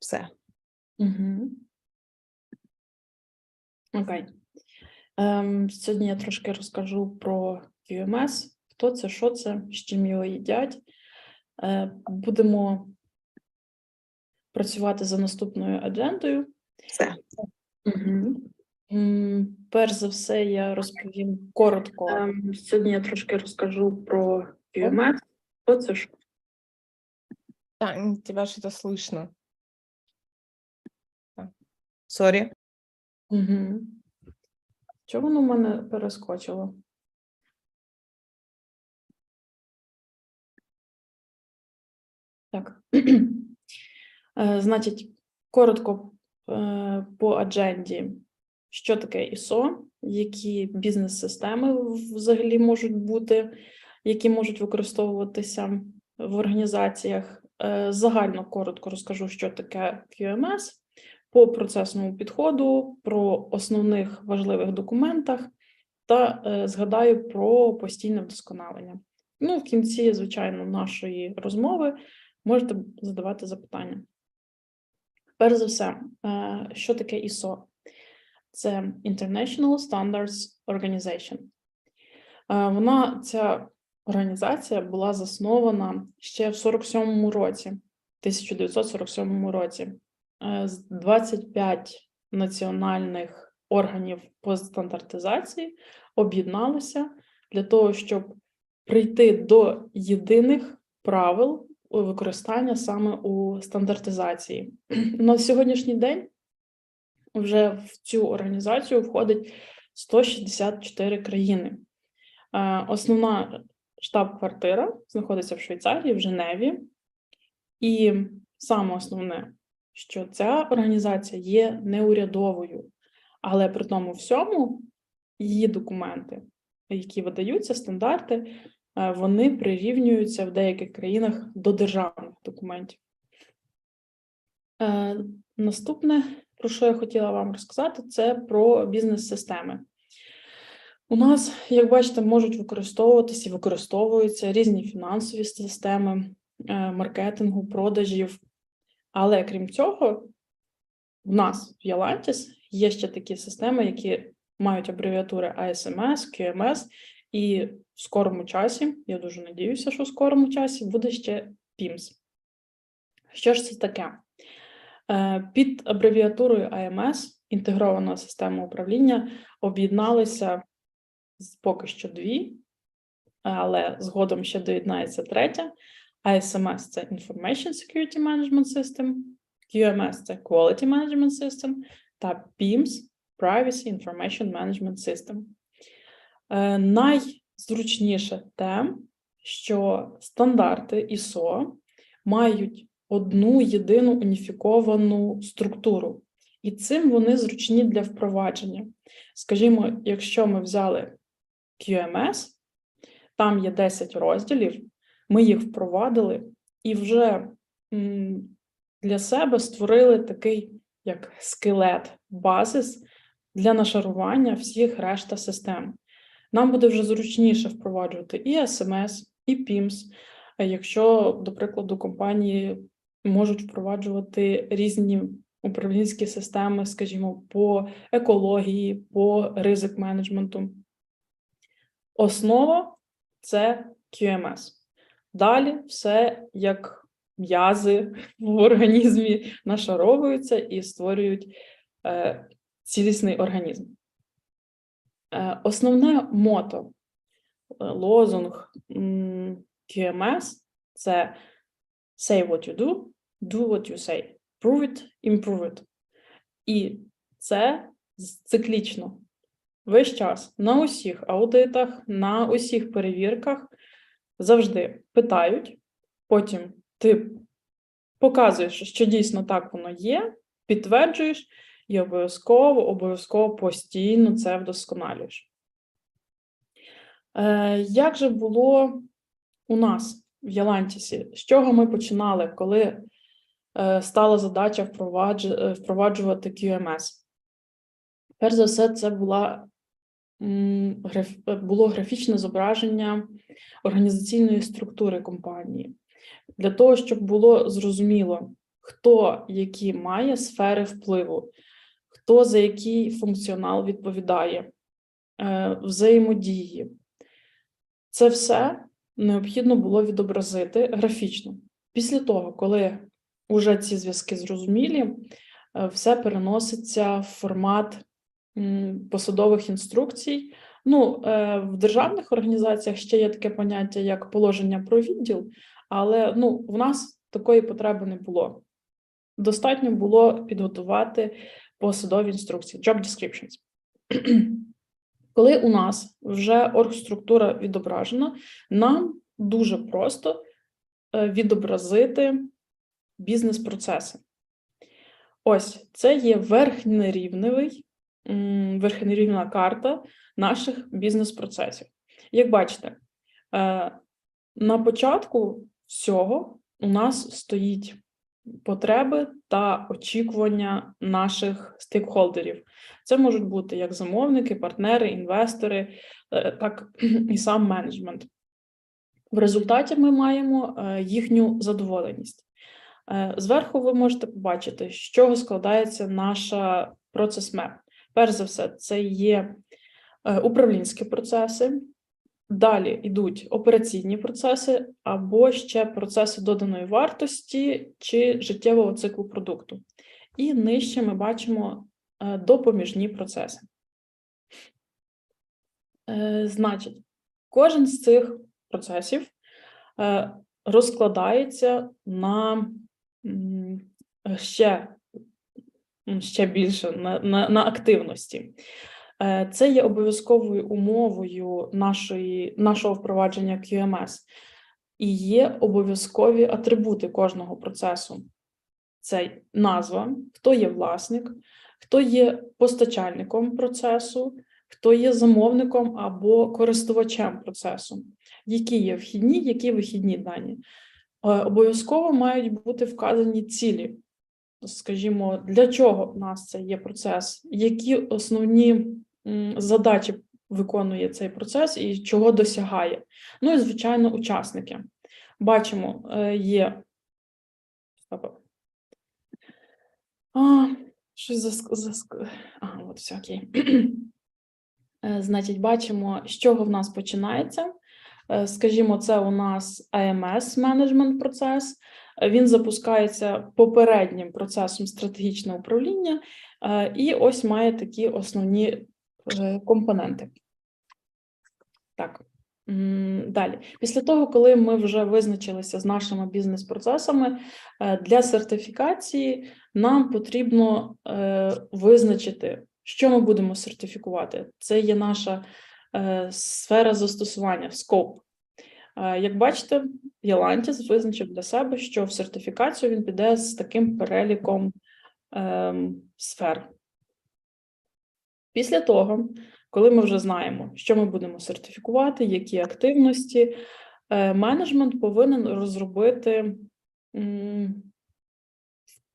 Все. Угу. Окей. Ем, сьогодні я трошки розкажу про QMS, хто це, що це, з чим його їдять. Е, будемо працювати за наступною аджендою. Все. Угу. Перш за все, я розповім коротко. Ем, сьогодні я трошки розкажу про QMS, хто це, що Тань, тебя что-то слышно. Сорі. Угу. Чого воно в мене перескочило? Так. Е, Значить, коротко е, по адженді, що таке ISO, які бізнес-системи взагалі можуть бути, які можуть використовуватися в організаціях. Е, Загально коротко розкажу, що таке QMS по процесному підходу, про основних важливих документах та е, згадаю про постійне вдосконалення. Ну, в кінці, звичайно, нашої розмови можете задавати запитання. Перш за все, е, що таке ISO? Це International Standards Organization. Е, Вона, ця організація була заснована ще в 47-му році, 1947 році. Е, з 25 національних органів по стандартизації об'єдналися для того, щоб прийти до єдиних правил використання саме у стандартизації. На сьогоднішній день вже в цю організацію входить 164 країни. Е, Основна штаб-квартира знаходиться в Швейцарії, в Женеві, і саме основне що ця організація є неурядовою, але при тому всьому її документи, які видаються, стандарти, е, вони прирівнюються в деяких країнах до державних документів. Е, Наступне, про що я хотіла вам розказати, це про бізнес-системи. У нас, як бачите, можуть використовуватися і використовуються різні фінансові системи е, маркетингу, продажів. Але крім цього, в нас в Yalantis є ще такі системи, які мають абревіатури ASMS, QMS, і в скорому часі, я дуже надіюся, що в скорому часі буде ще PIMS. Що ж це таке? Е, Під абревіатурою AMS, інтегрована система управління, об'єдналися поки що дві, але згодом ще доєднається третя. ISMS – це Information Security Management System, QMS – це Quality Management System та PIMS – Privacy Information Management System. Е, найзручніше те, що стандарти ISO мають одну єдину уніфіковану структуру, і цим вони зручні для впровадження. Скажімо, якщо ми взяли QMS, там є 10 розділів, ми їх впровадили і вже для себе створили такий як скелет, базис для нашарування всіх решта систем. Нам буде вже зручніше впроваджувати і SMS, і PIMS, якщо, до прикладу, компанії можуть впроваджувати різні управлінські системи, скажімо, по екології, по ризик менеджменту. Основа це QMS. Далі все як м'язи в організмі нашаровуються і створюють е, цілісний організм. Е, Основне мото, е, лозунг QMS це say what you do, do what you say, prove it, improve it. І це циклічно. Весь час на усіх аудитах, на усіх перевірках завжди питають, потім ти показуєш, що дійсно так воно є, підтверджуєш і обов'язково, обов'язково постійно це вдосконалюєш. Е, Як же було у нас в Ялантісі? З чого ми починали, коли е, стала задача впроваджувати QMS? Перш за все, це була. Було графічне зображення організаційної структури компанії. Для того, щоб було зрозуміло, хто які має сфери впливу, хто за який функціонал відповідає, е, взаємодії. Це все необхідно було відобразити графічно. Після того, коли вже ці зв'язки зрозумілі, е, все переноситься в формат посадових інструкцій. Ну, е, в державних організаціях ще є таке поняття як положення про відділ, але ну, в нас такої потреби не було. Достатньо було підготувати посадові інструкції, job descriptions. Коли у нас вже оргструктура відображена, нам дуже просто е, відобразити бізнес-процеси. Ось це є верхнерівневий, верхнерівна карта наших бізнес-процесів. Як бачите, е, на початку всього у нас стоїть потреби та очікування наших стейкхолдерів. Це можуть бути як замовники, партнери, інвестори, е, так і сам менеджмент. В результаті ми маємо е, їхню задоволеність. Зверху ви можете побачити, з чого складається наша процес меп. Перш за все, це є е, управлінські процеси. Далі йдуть операційні процеси або ще процеси доданої вартості чи життєвого циклу продукту. І нижче ми бачимо е, допоміжні процеси. Е, Значить, кожен з цих процесів розкладається на ще, ще більше на, на, на активності. Е, Це є обов'язковою умовою нашої, нашого впровадження QMS. І є обов'язкові атрибути кожного процесу. Це назва, хто є власник, хто є постачальником процесу, хто є замовником або користувачем процесу, які є вхідні, які вихідні дані. Е, Обов'язково мають бути вказані цілі. Скажімо, для чого в нас це є процес, які основні задачі виконує цей процес і чого досягає. Ну і, звичайно, учасники. Бачимо, е, є. А, щось заск... заск... Ага, от все окей. Е, Значить, бачимо, з чого в нас починається. Е, Скажімо, це у нас AMS менеджмент процес. Він запускається попереднім процесом стратегічного управління, е, і ось має такі основні е, компоненти. Так. Далі, після того, коли ми вже визначилися з нашими бізнес-процесами, е, для сертифікації нам потрібно визначити, що ми будемо сертифікувати. Це є наша сфера застосування, скоп. Як бачите, Ялантіс визначив для себе, що в сертифікацію він піде з таким переліком ем, сфер. Після того, коли ми вже знаємо, що ми будемо сертифікувати, які активності, е, менеджмент повинен розробити м,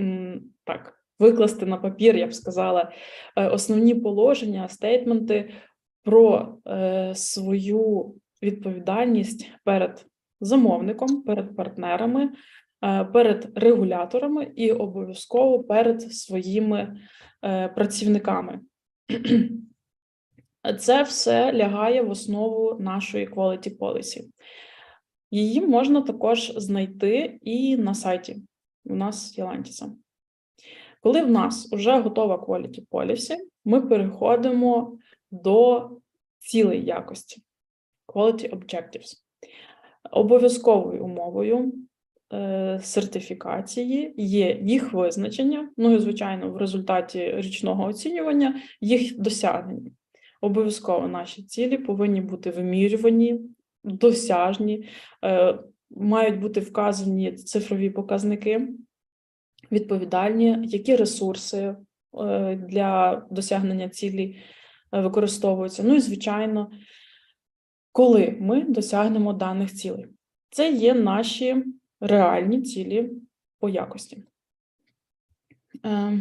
м, так, викласти на папір, я б сказала, е, основні положення, стейтменти про е, свою відповідальність перед замовником, перед партнерами, е, перед регуляторами і обов'язково перед своїми е, працівниками. Це все лягає в основу нашої quality policy. Її можна також знайти і на сайті у нас Єлантіса. Коли в нас вже готова quality policy, ми переходимо до цілей якості quality objectives. Обов'язковою умовою е, сертифікації є їх визначення, ну і, звичайно, в результаті річного оцінювання їх досягнення. Обов'язково наші цілі повинні бути вимірювані, досяжні, е, мають бути вказані цифрові показники, відповідальні, які ресурси е, для досягнення цілі використовуються. Ну і, звичайно, коли ми досягнемо даних цілей. Це є наші реальні цілі по якості. Е,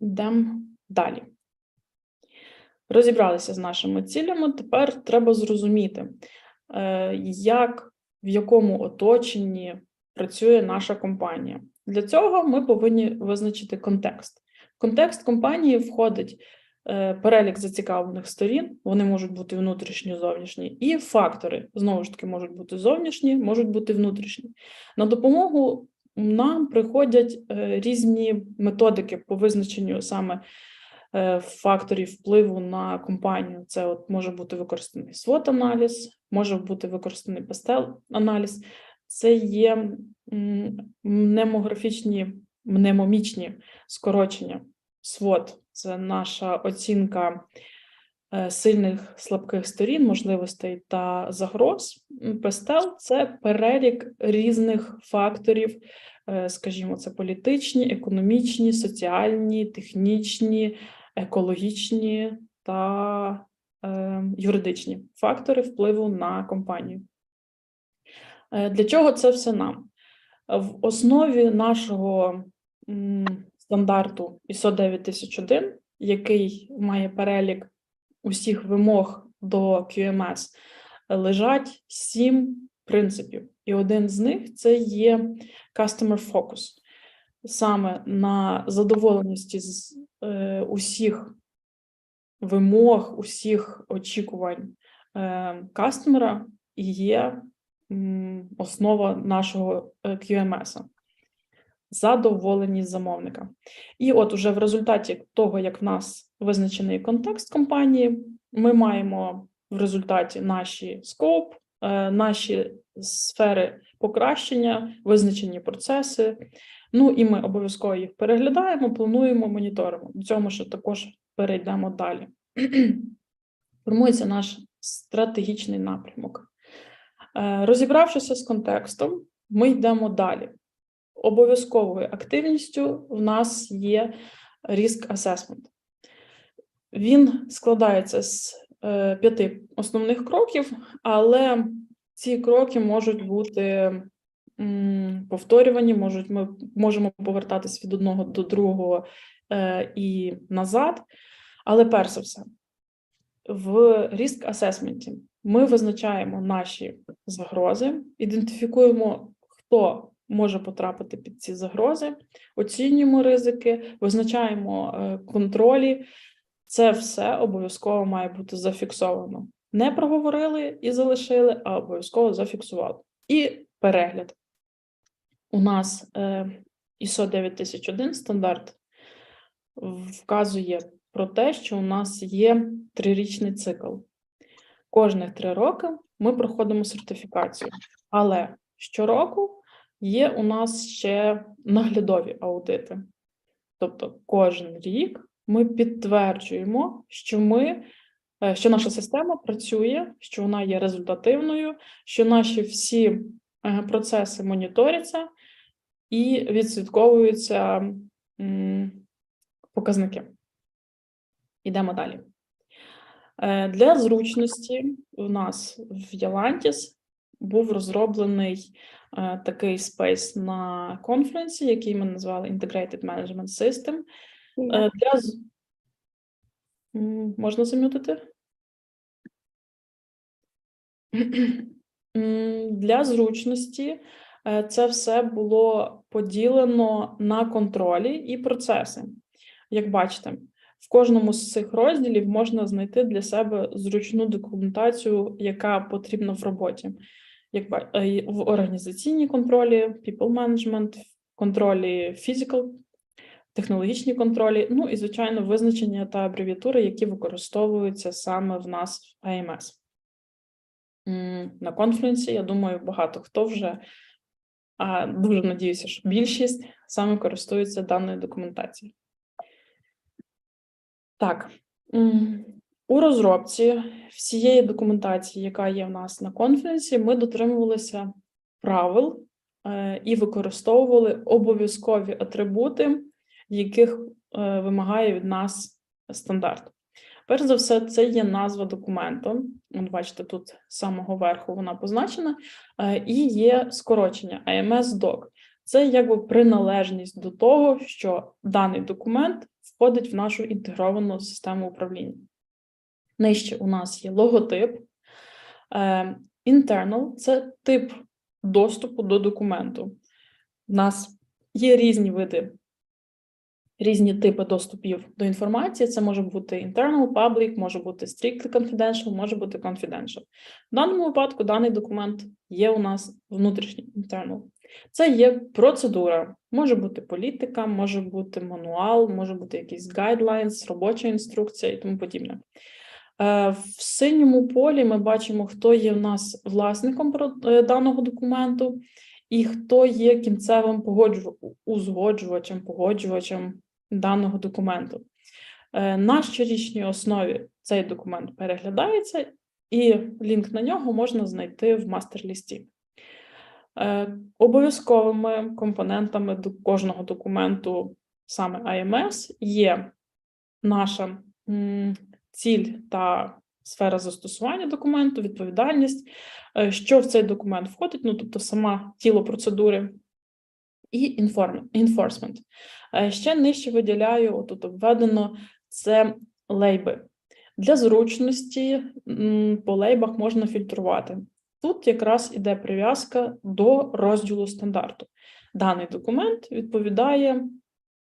Йдемо далі. Розібралися з нашими цілями. Тепер треба зрозуміти, е, як в якому оточенні працює наша компанія. Для цього ми повинні визначити контекст. Контекст компанії входить перелік зацікавлених сторін, вони можуть бути внутрішні, зовнішні, і фактори знову ж таки можуть бути зовнішні, можуть бути внутрішні. На допомогу нам приходять е, різні методики по визначенню саме е, факторів впливу на компанію. Це от може бути використаний SWOT-аналіз, може бути використаний пастел-аналіз. Це є мнемографічні, мнемомічні скорочення. SWOT – це наша оцінка е, сильних слабких сторін, можливостей та загроз. Пестел це перелік різних факторів, е, скажімо, це політичні, економічні, соціальні, технічні, екологічні та е, юридичні фактори впливу на компанію. Для чого це все нам? В основі нашого стандарту ISO 9001, який має перелік усіх вимог до QMS, лежать сім принципів. І один з них це є customer focus. Саме на задоволеності з е, усіх вимог, усіх очікувань е, кастомера є основа нашого е, QMS. Задоволеність замовника. І от уже в результаті того, як в нас визначений контекст компанії, ми маємо в результаті наші скоп, е, наші сфери покращення, визначені процеси. Ну і ми обов'язково їх переглядаємо, плануємо, моніторимо. До цього ще також перейдемо далі. Формується наш стратегічний напрямок. Е, Розібравшися з контекстом, ми йдемо далі. Обов'язковою активністю в нас є Risk Assessment. Він складається з е, п'яти основних кроків, але ці кроки можуть бути повторювані, можуть, ми можемо повертатись від одного до другого е, і назад. Але перш за все, в Risk Assessment ми визначаємо наші загрози, ідентифікуємо, хто може потрапити під ці загрози, оцінюємо ризики, визначаємо е, контролі. Це все обов'язково має бути зафіксовано. Не проговорили і залишили, а обов'язково зафіксували. І перегляд. У нас е, ISO 9001 стандарт вказує про те, що у нас є трирічний цикл. Кожних три роки ми проходимо сертифікацію, але щороку є у нас ще наглядові аудити. Тобто кожен рік ми підтверджуємо, що ми, е, що наша система працює, що вона є результативною, що наші всі е, процеси моніторяться і відслідковуються показники. Ідемо далі. Е, Для зручності у нас в Yalantis був розроблений такий спейс на конференції, який ми назвали Integrated Management System. Е, Для... Можна замютити? Для зручності е, це все було поділено на контролі і процеси. Як бачите, в кожному з цих розділів можна знайти для себе зручну документацію, яка потрібна в роботі. Як ба- е, в організаційній контролі, people management, контролі physical, технологічні контролі, ну і, звичайно, визначення та абревіатури, які використовуються саме в нас в. М, На конференції, я думаю, багато хто вже, а дуже надіюся, що більшість саме користується даною документацією. Так, у розробці всієї документації, яка є в нас на конференції, ми дотримувалися правил е, і використовували обов'язкові атрибути, яких е, вимагає від нас стандарт. Перш за все, це є назва документу. Бачите, тут з самого верху вона позначена, е, і є скорочення AMS Doc. Це якби приналежність до того, що даний документ входить в нашу інтегровану систему управління. Нижче у нас є логотип. Е, Internal – це тип доступу до документу. У нас Є різні види, різні типи доступів до інформації. Це може бути internal, public, може бути strictly confidential, може бути confidential. В даному випадку даний документ є у нас внутрішній internal. Це є процедура, може бути політика, може бути мануал, може бути якийсь guidelines, робоча інструкція і тому подібне. Е, В синьому полі ми бачимо, хто є в нас власником е, даного документу і хто є кінцевим узгоджувачем, погоджувачем даного документу. Е, На щорічній основі цей документ переглядається, і лінк на нього можна знайти в мастер-лісті. Обов'язковими компонентами до кожного документу, саме IMS, є наша ціль та сфера застосування документу, відповідальність, е, що в цей документ входить, ну тобто сама тіло процедури, і enforcement. Е, Ще нижче виділяю, тут обведено це лейби. Для зручності по лейбах можна фільтрувати. Тут якраз іде прив'язка до розділу стандарту. Даний документ відповідає,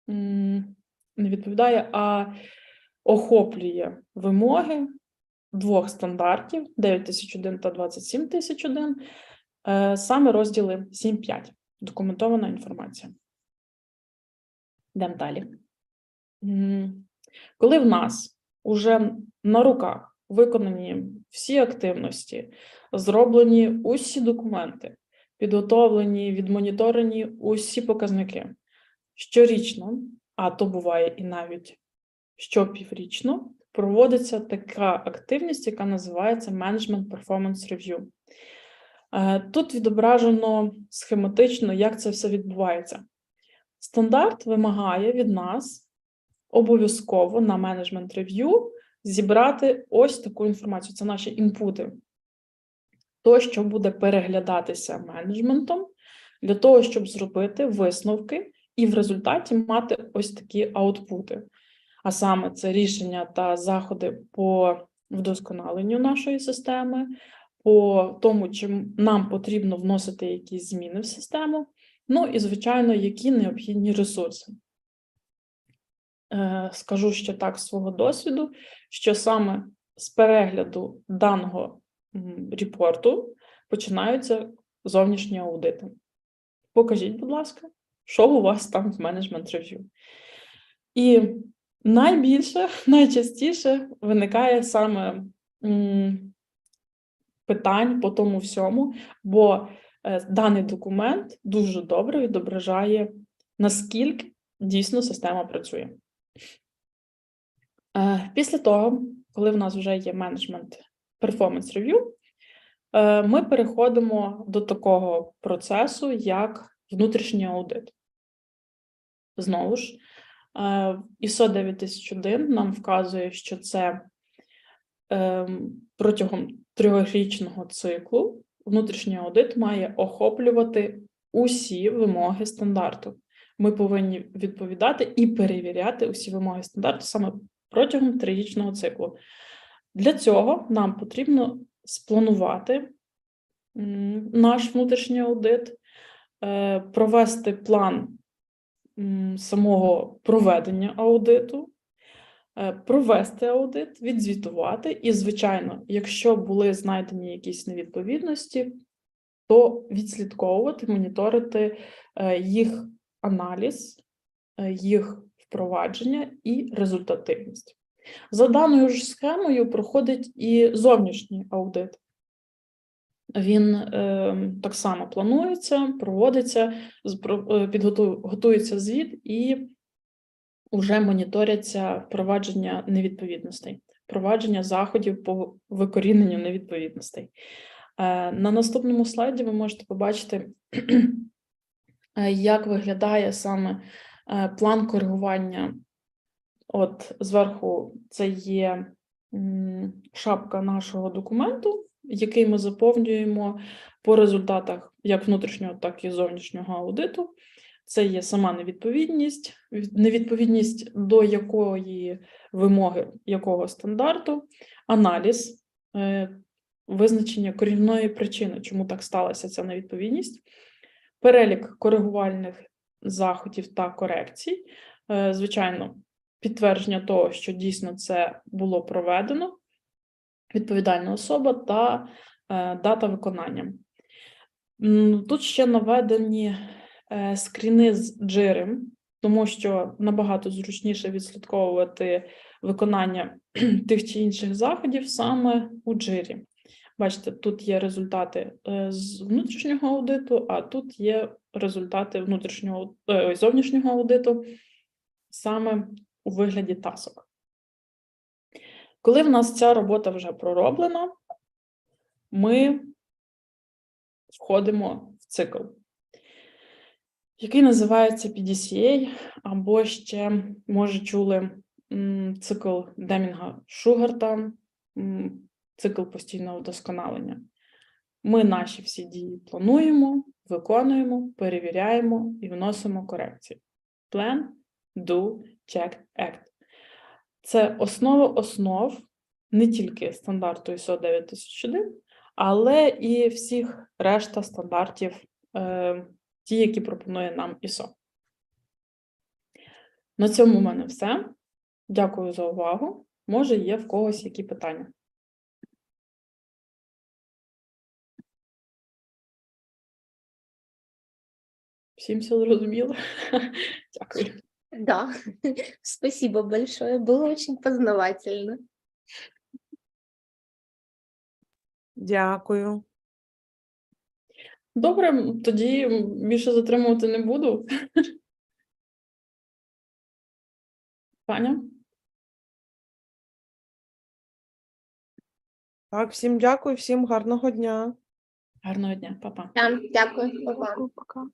не відповідає, а охоплює вимоги двох стандартів 9001 та 27001, е, саме розділи 7.5. Документована інформація. Йдемо далі. Коли в нас уже на руках виконані всі активності, зроблені усі документи, підготовлені, відмоніторені усі показники щорічно, а то буває і навіть щопіврічно, проводиться така активність, яка називається Management Performance Review. Е, Тут відображено схематично, як це все відбувається. Стандарт вимагає від нас обов'язково на менеджмент рев'ю зібрати ось таку інформацію. Це наші інпути. То, що буде переглядатися менеджментом, для того, щоб зробити висновки і в результаті мати ось такі аутпути. А саме це рішення та заходи по вдосконаленню нашої системи, по тому, чи нам потрібно вносити якісь зміни в систему, ну і, звичайно, які необхідні ресурси. Е, Скажу ще так з свого досвіду, що саме з перегляду даного репорту починаються зовнішні аудити. Покажіть, будь ласка, що у вас там в менеджмент рев'ю. І найбільше, найчастіше виникає саме питань по тому всьому, бо е, даний документ дуже добре відображає, наскільки дійсно система працює. Е, Після того, коли в нас вже є менеджмент performance review, е, ми переходимо до такого процесу, як внутрішній аудит. Знову ж, ISO 9001 нам вказує, що це ем, протягом трьохрічного циклу внутрішній аудит має охоплювати усі вимоги стандарту. Ми повинні відповідати і перевіряти усі вимоги стандарту саме протягом трирічного циклу. Для цього нам потрібно спланувати наш внутрішній аудит, е, провести план самого проведення аудиту, е, провести аудит, відзвітувати. І, звичайно, якщо були знайдені якісь невідповідності, то відслідковувати, моніторити е, їх аналіз, е, їх впровадження і результативність. За даною ж схемою проходить і зовнішній аудит. Він е, так само планується, проводиться, підготує, готується звіт і вже моніторяться впровадження невідповідностей, впровадження заходів по викоріненню невідповідностей. Е, на наступному слайді ви можете побачити, е, як виглядає саме е, план коригування. От зверху це є шапка нашого документу, який ми заповнюємо по результатах як внутрішнього, так і зовнішнього аудиту. Це є сама невідповідність, невідповідність до якої вимоги якого стандарту, аналіз, е, визначення корінної причини, чому так сталася ця невідповідність, перелік коригувальних заходів та корекцій. Е, Звичайно, підтвердження того, що дійсно це було проведено, відповідальна особа та е, дата виконання. Тут ще наведені е, скріни з джири, тому що набагато зручніше відслідковувати виконання тих чи інших заходів саме у джирі. Бачите, тут є результати е, з внутрішнього аудиту, а тут є результати внутрішнього зовнішнього аудиту саме у вигляді тасок. Коли в нас ця робота вже пророблена, ми входимо в цикл, який називається PDCA, або ще, може, чули цикл Демінга Шугарта, цикл постійного вдосконалення. Ми наші всі дії плануємо, виконуємо, перевіряємо і вносимо корекції. Plan, do, check, act. Це основа основ не тільки стандарту ISO 9001, але і всіх решта стандартів, е, ті, які пропонує нам ISO. На цьому в мене все. Дякую за увагу. Може, є в когось які питання. Всім все зрозуміло? Дякую. Да, спасибо большое, было очень познавательно. Дякую. Добре, тоді більше затримувати не буду. Таня? Так, всім дякую, всім гарного дня. Гарного дня, па-па. Дякую, па-па. Пока.